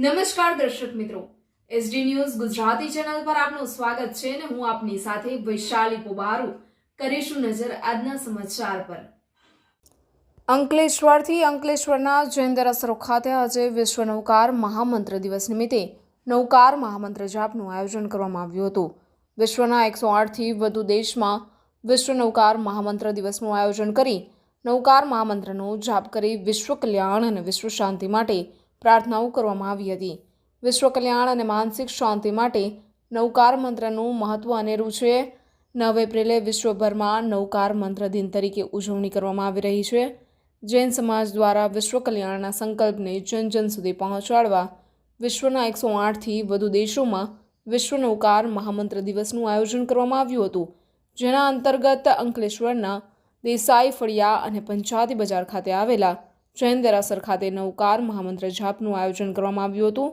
નમસ્કાર દર્શક મિત્રો. એસડી ન્યૂઝ ગુજરાતી ચેનલ પર આપનું સ્વાગત છે અને હું આપની સાથે વૈશાલી પોબારુ કરીશું નજર આજના સમાચાર પર. અંકલેશ્વરથી અંકલેશ્વરના જૈન દરાસરો ખાતે આજે વિશ્વ નૌકાર મહામંત્ર દિવસ નિમિત્તે નૌકાર મહામંત્ર જાપનું આયોજન કરવામાં આવ્યું હતું. વિશ્વના એકસો આઠથી વધુ દેશમાં વિશ્વ નૌકાર મહામંત્ર દિવસનું આયોજન કરી નૌકાર મહામંત્રનો જાપ કરી વિશ્વ કલ્યાણ અને વિશ્વ શાંતિ માટે પ્રાર્થનાઓ કરવામાં આવી હતી. વિશ્વ કલ્યાણ અને માનસિક શાંતિ માટે નૌકાર મંત્રનું મહત્ત્વ અનેરું છે. નવ એપ્રિલે વિશ્વભરમાં નૌકાર મંત્ર દિન તરીકે ઉજવણી કરવામાં આવી રહી છે. જૈન સમાજ દ્વારા વિશ્વ કલ્યાણના સંકલ્પને જન જન સુધી પહોંચાડવા વિશ્વના એકસો આઠથી વધુ દેશોમાં વિશ્વ નૌકાર મહામંત્ર દિવસનું આયોજન કરવામાં આવ્યું હતું. જેના અંતર્ગત અંકલેશ્વરના દેસાઈ ફળિયા અને પંચાયતી બજાર ખાતે આવેલા જૈન દેરાસર ખાતે નૌકાર મહામંત્ર જાપનું આયોજન કરવામાં આવ્યું હતું,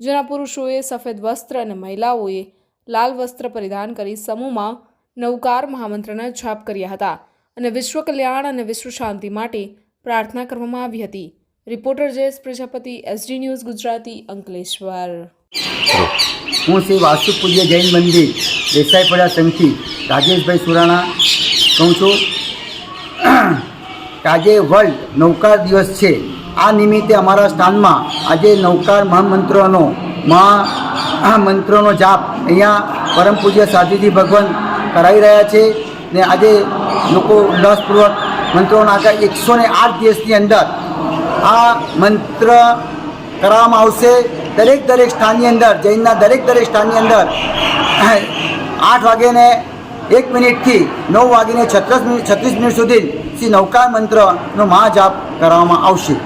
જેના પુરુષોએ સફેદ વસ્ત્ર અને મહિલાઓએ લાલ વસ્ત્ર પરિધાન કરી સમૂહમાં નૌકાર મહામંત્રના જાપ કર્યા હતા અને વિશ્વ કલ્યાણ અને વિશ્વ શાંતિ માટે પ્રાર્થના કરવામાં આવી હતી. Reporter Jayesh Prajapati, SD news Gujarati, Ankleshwar. હું શ્રી વાસ્તુ પૂજ્ય જૈન મંદિર, દેસાઈપડા સંઘથી રાજેશભાઈ સુરાણા કહું છું. કે આજે વર્લ્ડ નૌકાર દિવસ છે. આ નિમિત્તે અમારા સ્થાનમાં આજે નૌકાર મહામંત્રોનો મહા મંત્રોનો જાપ અહીંયા પરમ પૂજ્ય સાધુજી ભગવાન કરાવી રહ્યા છે ને આજે લોકો ઉલ્લાસપૂર્વક મંત્રોના આગળ એકસો ને આઠ દિવસની અંદર આ મંત્ર કરવામાં આવશે. દરેક દરેક સ્થાનની અંદર, જૈનના દરેક દરેક સ્થાનની અંદર આઠ વાગ્યાને એક મિનિટથી નવ વાગીને છત્રીસ મિનિટ છત્રીસ મિનિટ સુધી શ્રી નૌકાર મંત્રનો મહાજાપ કરવામાં આવશે.